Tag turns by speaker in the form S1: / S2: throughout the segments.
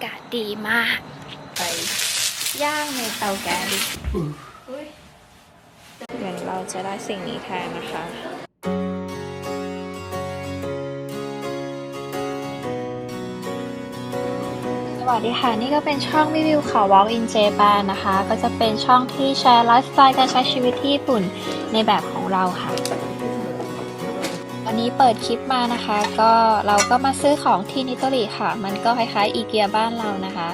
S1: ากาศดีมาก ไปย่างในเตาแก๊สเดี๋ยวเราจะได้สิ่งนี้แทนนะคะสวัสดีค่ะ นี่ก็เป็นช่องรีวิวข่าว Walk in Japan นะคะ ก็จะเป็นช่องที่แชร์ไลฟ์สไตล์การใช้ชีวิตที่ญี่ปุ่นในแบบของเราค่ะ นี้เปิดคลิปมานะคะ ก็เราก็มาซื้อของที่นิโตริค่ะ มันก็คล้ายๆอีเกียบ้านเรานะคะ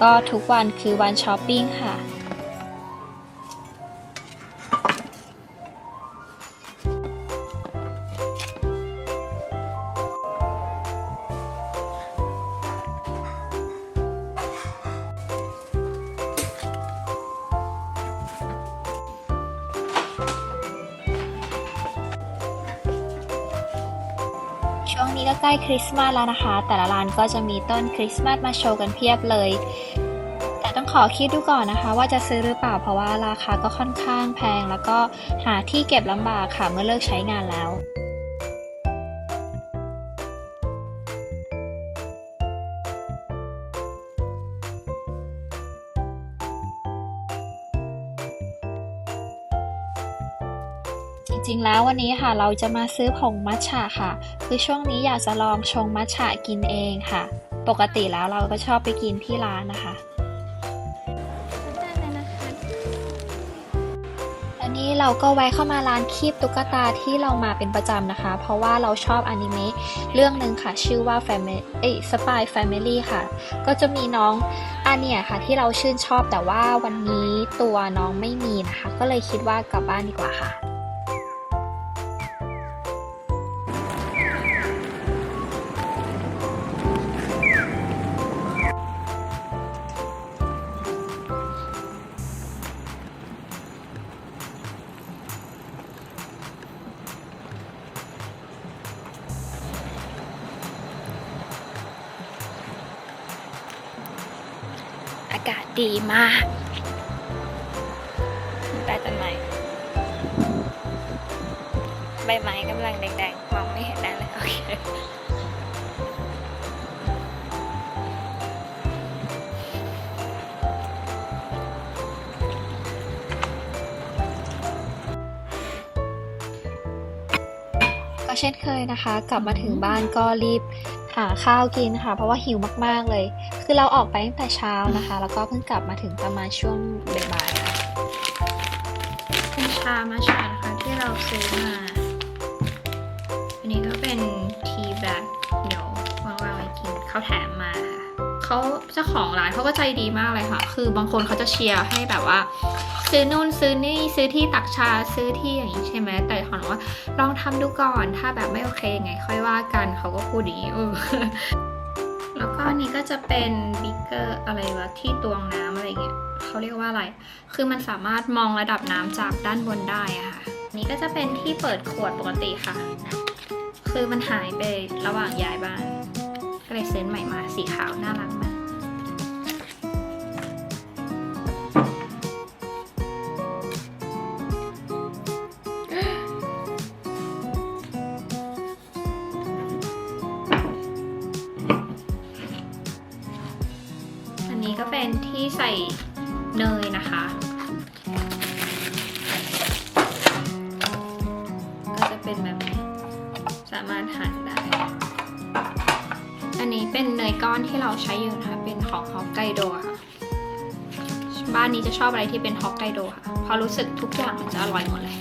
S1: ก็ทุกวันคือวันช้อปปิ้งค่ะ ช่วงนี้ก็ใกล้คริสต์มาสแล้วนะคะ แต่ละร้านก็จะมีต้นคริสต์มาสมาโชว์กันเพียบเลย แต่ต้องขอคิดดูก่อนนะคะ ว่าจะซื้อหรือเปล่าเพราะว่าราคาก็ค่อนข้างแพง แล้วก็หาที่เก็บลำบากค่ะเมื่อเลิกใช้งานแล้ว จริงๆแล้ววันนี้ค่ะเราจะมาซื้อผงมัทฉะค่ะ คือช่วงนี้อยากจะลองชงมัทฉะกินเองค่ะ ปกติแล้วเราก็ชอบไปกินที่ร้านนะคะอันนี้เราก็แวะเข้ามาร้านคีบตุ๊กตาที่เรามาเป็นประจำนะคะ เพราะว่าเราชอบอนิเมะเรื่องหนึ่งค่ะ ชื่อว่า Family เอ้ย Spy Family ค่ะ ก็จะมีน้องอาเนียค่ะ ที่เราชื่นชอบแต่ว่าวันนี้ตัวน้องไม่มีนะคะ ก็เลยคิดว่ากลับบ้านดีกว่าค่ะ ดีมากใต้ต้นไม้ใบไม้กำลังแดงๆมองไม่เห็นได้เลยโอเคก็เช่นเคยนะคะ กลับมาถึงบ้านก็รีบ หาข้าวกินค่ะ เพราะว่าหิวมากๆเลย คือเราออกไปตั้งแต่เช้านะคะ แล้วก็เพิ่งกลับมาถึงประมาณช่วงบ่ายๆค่ะเป็นชามาชานะคะที่เราซื้อมา อันนี้ก็เป็นทีแบล็กเดี๋ยวว่างๆไว้กินข้าวแถม เขาเจ้าของร้านเขาก็ใจดีมากเลยค่ะ คือบางคนเขาจะเชียร์ให้แบบว่า ซื้อนู่นซื้อนี่ซื้อที่ตักชาซื้อที่อย่างนี้ใช่ไหมแต่ขอบอกว่าลองทำดูก่อน ถ้าแบบไม่โอเคยังไง ค่อยว่ากันเขาก็พูดอย่างนี้เออแล้วก็อันนี้ก็จะเป็นบิ๊กเกอร์อะไรวะที่ตวงน้ำอะไรเงี้ยเขาเรียกว่าอะไร คือมันสามารถมองระดับน้ำจากด้านบนได้อะค่ะนนี้ก็จะเป็นที่เปิดขวดปกติค่ะ คือมันหายไประหว่างย้ายบ้าน ก็เลยซื้อใหม่มาสีขาวน่ารักมาก ช้อยู่นะคะ เป็นของฮอกไกโดค่ะ บ้านนี้จะชอบอะไรที่เป็นฮอกไกโดค่ะเพราะรู้สึกทุกอย่างมันจะอร่อยหมดเลย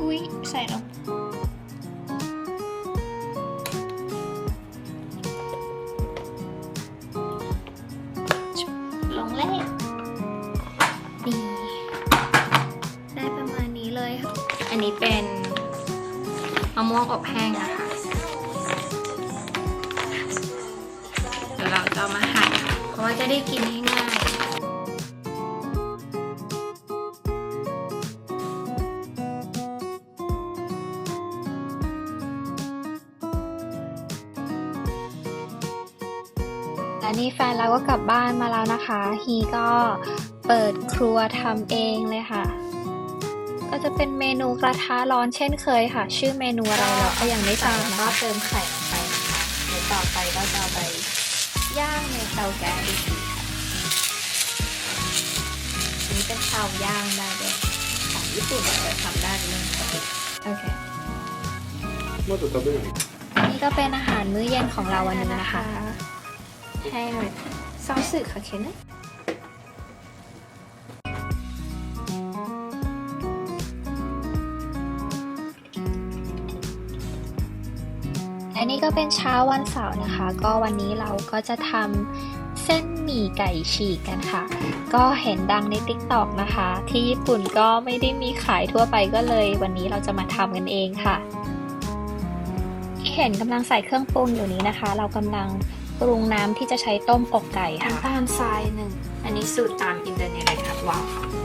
S1: อุ้ยใส่ลงลงเลขนี่ได้ประมาณนี้เลยค่ะ อันนี้เป็นมะม่วงอบแห้งนะคะ จะได้กินง่ายและนี่แฟนเราก็กลับบ้านมาแล้วนะคะ ฮีก็เปิดครัวทำเองเลยค่ะ ก็จะเป็นเมนูกระทะร้อนเช่นเคยค่ะ ชื่อเมนูอะไรเราก็ยังไม่ทราบนะคะเติมไข่ลงไปนะคะต่อไปก็จะไป ย่างในเตาแก๊สอีกทีค่ะอันนี้เป็นเตาย่างได้ด้วยของญี่ปุ่นเราทำได้เป็นเรื่องปกติโอเค
S2: まだ食べない
S1: นี่ก็เป็นอาหารมื้อเย็นของเราวันนี้นะคะให้ซอสสึค่ะเคน นะและนี่ก็เป็นเช้าวันเสาร์นะคะ ก็วันนี้เราก็จะทำเส้นหมี่ไก่ฉีกกันค่ะ ก็เห็นดังใน t ิ k t o k นะคะ ที่ญี่ปุ่นก็ไม่ได้มีขายทั่วไปก็เลย วันนี้เราจะมาทำกันเองค่ะที่เห็นกำลังใส่เครื่องปรุงอยู่นี้นะคะ เรากำลังปรุงน้ำที่จะใช้ต้มอกไก่ค่ะน้ำตาลทรายหนึ่ง อันนี้สูตรตามอินเทอร์เน็ตเลยค่ะว้าว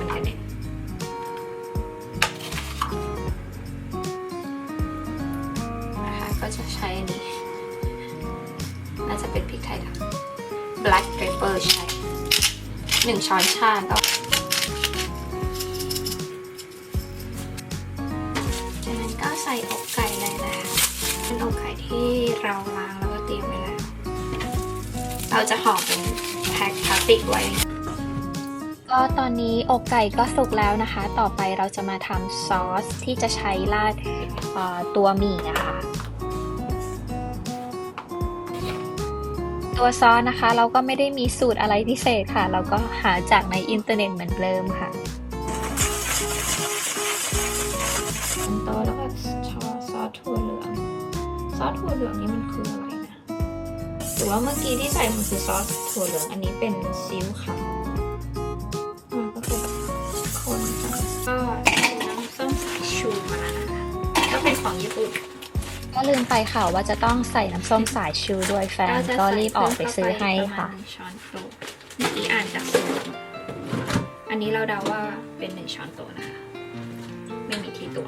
S1: จะเป็นพริกไทยดำ black pepper ใช่หนึ่งช้อนชาต่อจากนั้นก็ใส่อกไก่เลยนะคะเป็นอกไก่ที่เราล้างแล้วก็เตรียมไว้แล้ว เราจะห่อเป็นแพ็คพลาสติกไว้ ก็ตอนนี้อกไก่ก็สุกแล้วนะคะ ต่อไปเราจะมาทำซอสที่จะใช้ราดตัวหมี่นะคะ ตัวซอสนะคะ เราก็ไม่ได้มีสูตรอะไรพิเศษค่ะ เราก็หาจากในอินเทอร์เน็ตเหมือนเดิมค่ะอันโตแล้วก็ซอสซอสถั่วเหลือง ซอสถั่วเหลืองนี่มันคืออะไรนะหรือว่าเมื่อกี้ที่ใส่มันคือซอสถั่วเหลือง อันนี้เป็นซีอิ๊วขาวก็คือคนค่ะก็น้ำส้มสายชูมานะคะก็เป็นของญี่ปุ่น ก็ลืมไปค่ะว่าจะต้องใส่น้ำส้มสายชูด้วยแฟน ก็รีบออกไปซื้อให้ค่ะช้อนโต๊ะเมื่อกี้อ่านจากสูตรอันนี้เราเดาว่าเป็นหนึ่งช้อนโต๊ะนะคะ ไม่มีที่ตัว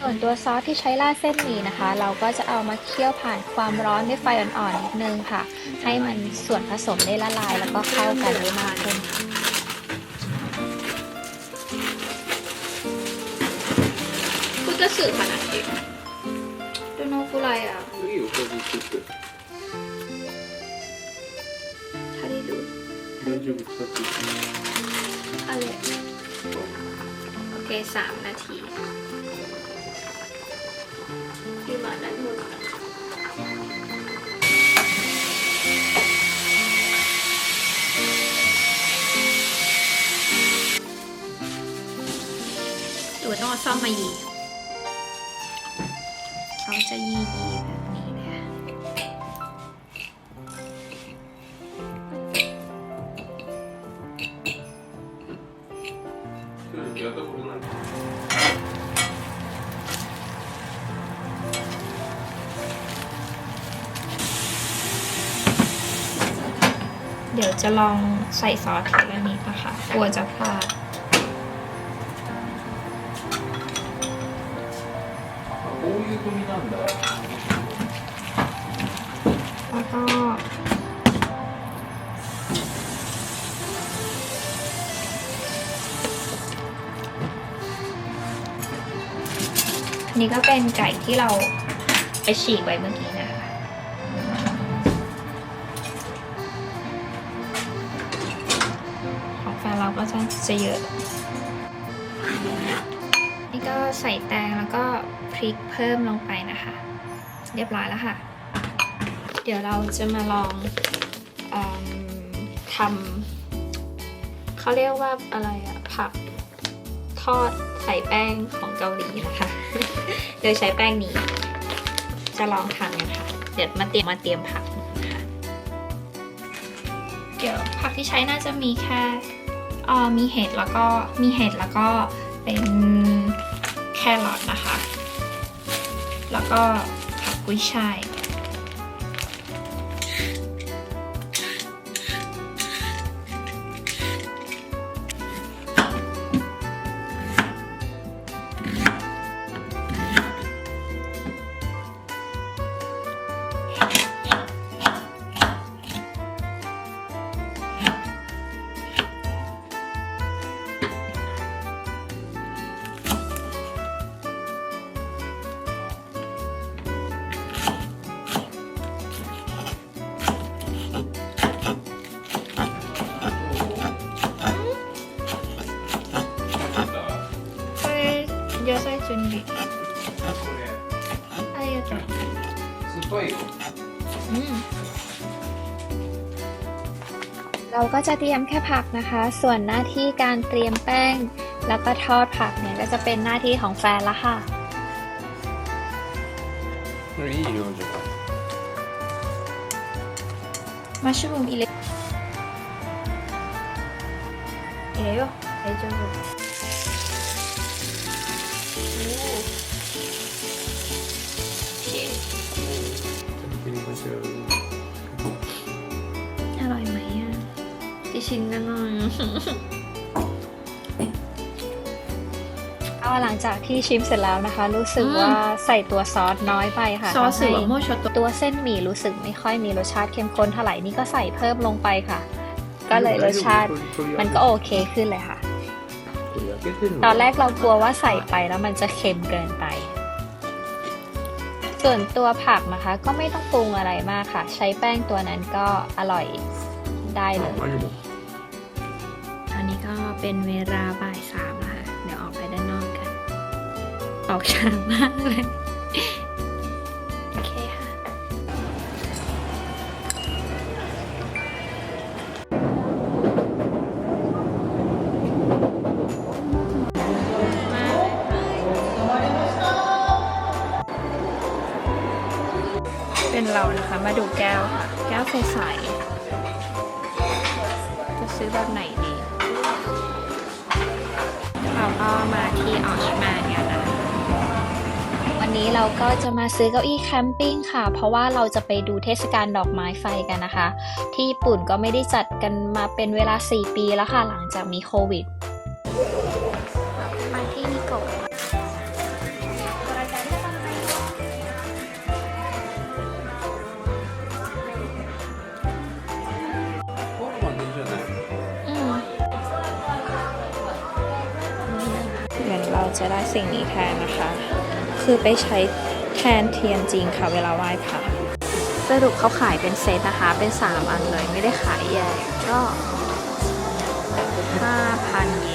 S1: ส่วนตัวซอสที่ใช้ราดเส้นหมี่นะคะ เราก็จะเอามาเคี่ยวผ่านความร้อนด้วยไฟอ่อนๆนิดนึงค่ะ ให้มันส่วนผสมได้ละลายแล้วก็เข้ากันได้มากขึ้นค่ะ będzie อะไรโอเคสามนาทีพี่มาด้านบนหรืว่ต้องอซ่อมมายีเขาจะยียีนะ เกี๊ย
S2: วกับกุ้งน
S1: เดี๋ยวจะลองใส่ซอสทีลนี้นะคะ กลัวจะพลาด นนี้ก็เป็นไก่ที่เราไปฉีกไว้เมื่อกี้นะคะของแฟนเราก็จะจะเยอะ นี่ก็ใส่แตงแล้วก็พริกเพิ่มลงไปนะคะ เรียบร้อยแล้วค่ะ เดี๋ยวเราจะมาลองอทำเขาเรียกว่าอะไรอะผัก ทอดใส่แป้งของเกาหลีนะคะ โดยใช้แป้งนี้ จะลองทำกันค่ะ เดี๋ยวมาเตรียมมาเตรียมผักนะคะเดี๋ยวผักที่ใช้น่าจะมีแค่เอ่อมีเห็ดแล้วก็มีเห็ดแล้วก็เป็นแครอทนะคะ แล้วก็ผักกุ้ยช่าย 여섯 준 비. 알
S2: 려 줘. 스토이
S1: 고. 음. เราก็จะเตรียมแค่ผักนะคะ ส่วนหน้าที่การเตรียมแป้ง แล้วก็ทอดผักเนี่ยก็จะเป็นหน้าที่ของแฟนละค่ะ
S2: 우리 이러 죠.
S1: มัชรูมอิเล็ก
S2: เอ๋
S1: ยเอ๋ยจู ชิ้นนหน่เอาหลังจากที่ชิมเสร็จแล้วนะคะ รู้สึกว่าใส่ตัวซอสน้อยไปค่ะ
S3: ซอสสือโมชโต
S1: ตัวเส้นหมี่รู้สึกไม่ค่อยมีรสชาติเข้มข้นเท่าไหร่นี่ก็ใส่เพิ่มลงไปค่ะ ก็เลยรสชาติมันก็โอเคขึ้นเลยค่ะ ตอนแรกเรากลัวว่าใส่ไปแล้วมันจะเค็มเกินไป ส่วนตัวผักนะคะ ก็ไม่ต้องปรุงอะไรมากค่ะ ใช้แป้งตัวนั้นก็อร่อยได้เลย เป็นเวลาบ่ายสามแล้วค่ะ เดี๋ยวออกไปด้านนอกกัน ออกช้ามากเลย โอเคค่ะ เป็นเรานะคะ มาดูแก้วค่ะ แก้วใสๆจะซื้อแบบไหนดี เราก็มาที่ออชมาเนี่ยนะวันนี้เราก็จะมาซื้อเก้าอี้แคมปิ้งค่ะ เพราะว่าเราจะไปดูเทศกาลดอกไม้ไฟกันนะคะ ที่ญี่ปุ่นก็ไม่ได้จัดกันมาเป็นเวลา 4 ปีแล้วค่ะ หลังจากมีโควิด จะได้สิ่งนี้แทนนะคะ คือไปใช้แทนเทียนจริงค่ะเวลาไหว้พระสรุปเขาขายเป็นเซตนะคะ เป็น 3 อันเลยไม่ได้ขายแยกก็ 5,000เย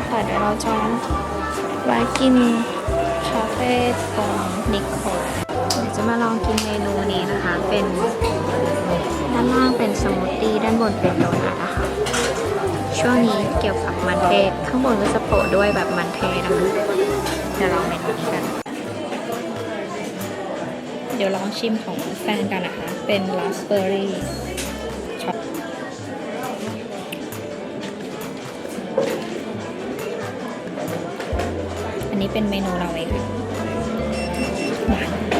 S1: นค่ะเดี๋ยวเราจองไว้กินคาเฟ่ของนิโค จะมาลองกินเมนูนี้นะคะ เป็นด้านล่างเป็นสมูทตี้ด้านบนเป็นโดนัทนะคะช่วงนี้เกี่ยวกับมันเทศข้างบนก็จะโปะด้วยแบบมันเทศนะคะเดี๋ยวลองเมนูนี้กัน เดี๋ยวลองชิมของแฟนกันนะคะ เป็นราสเบอร์รี่ช็อปอันนี้เป็นเมนูเราเองค่ะหวาน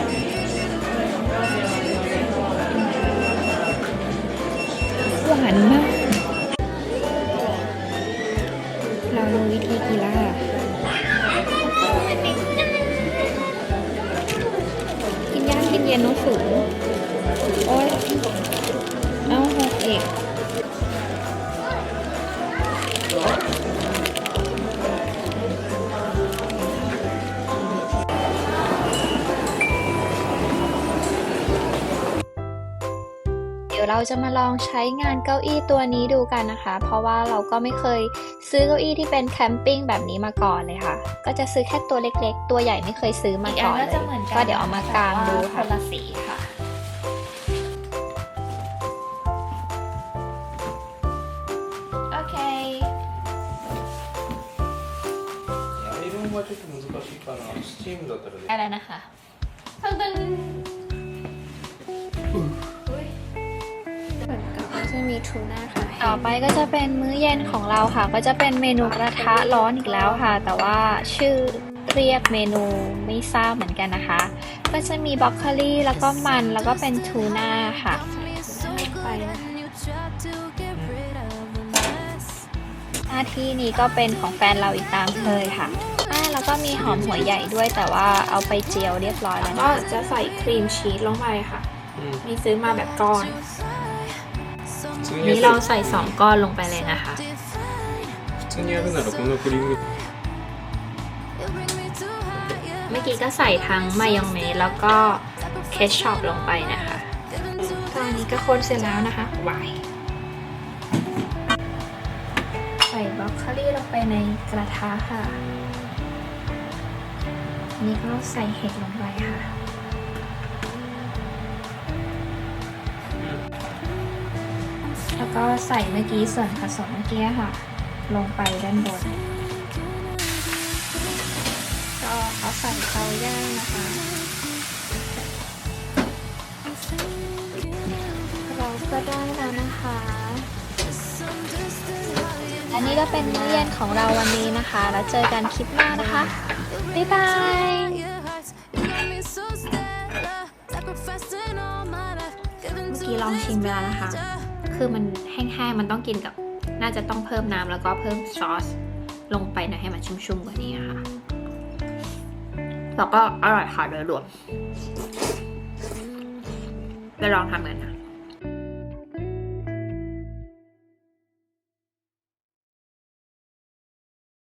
S1: เราจะมาลองใช้งานเก้าอี้ตัวนี้ดูกันนะคะ เพราะว่าเราก็ไม่เคยซื้อเก้าอี้ที่เป็นแคมปิ้งแบบนี้มาก่อนเลยค่ะ ก็จะซื้อแค่ตัวเล็กๆ ตัวใหญ่ไม่เคยซื้อมาก่อนเลยก็เดี๋ยวเอามากางดู
S3: ค่ะ
S1: ค
S3: นละสีค่ะ
S1: โอเค.อะไรนะคะ
S3: ตึ้งตึ้ง
S1: ทูน่าค่ะ ต่อไปก็จะเป็นมื้อเย็นของเราค่ะ ก็จะเป็นเมนูกระทะร้อนอีกแล้วค่ะ แต่ว่าชื่อเรียกเมนูไม่ทราบเหมือนกันนะคะ ก็จะมีบล็อกโคลี่แล้วก็มันแล้วก็เป็นทูน่าค่ะไหน้าที่นี้ก็เป็นของแฟนเราอีกตามเคยค่ะแล้วก็มีหอมหัวใหญ่ด้วยแต่ว่าเอาไปเจียวเรียบร้อยแล้วก็จะใส่ครีมชีสลงไปค่ะ มีซื้อมาแบบก้อน นี้เราใส่ 2 ก้อนลงไปเลยนะคะเมื่อกี้ก็ใส่ทั้งมายองเนสแล้วก็เคชชอปลงไปนะคะ ตอนนี้ก็คนเสร็จแล้วนะคะวายใส่บล็อกคารี่ลงไปในกระทะค่ะ นี่ก็ใส่เห็ดลงไปค่ะ แล้วก็ใส่เมื่อกี้ส่วนผสมเมื่อกี้ค่ะ ลงไปด้านบน ก็เอาใส่เตาย่างนะคะ เราก็ได้แล้วนะคะ อันนี้ก็เป็นมื้อเย็นของเราวันนี้นะคะ แล้วเจอกันคลิปหน้านะคะ บ๊ายบายเมื่อกี้ลองชิมไปแล้วนะคะ คือมันแห้งๆ มันต้องกินกับ น่าจะต้องเพิ่มน้ำแล้วก็เพิ่มซอสลงไปหน่อยให้มันชุ่มๆกว่านี้ค่ะ แล้วก็อร่อยค่ะโดยรวมไปลองทำกันนะ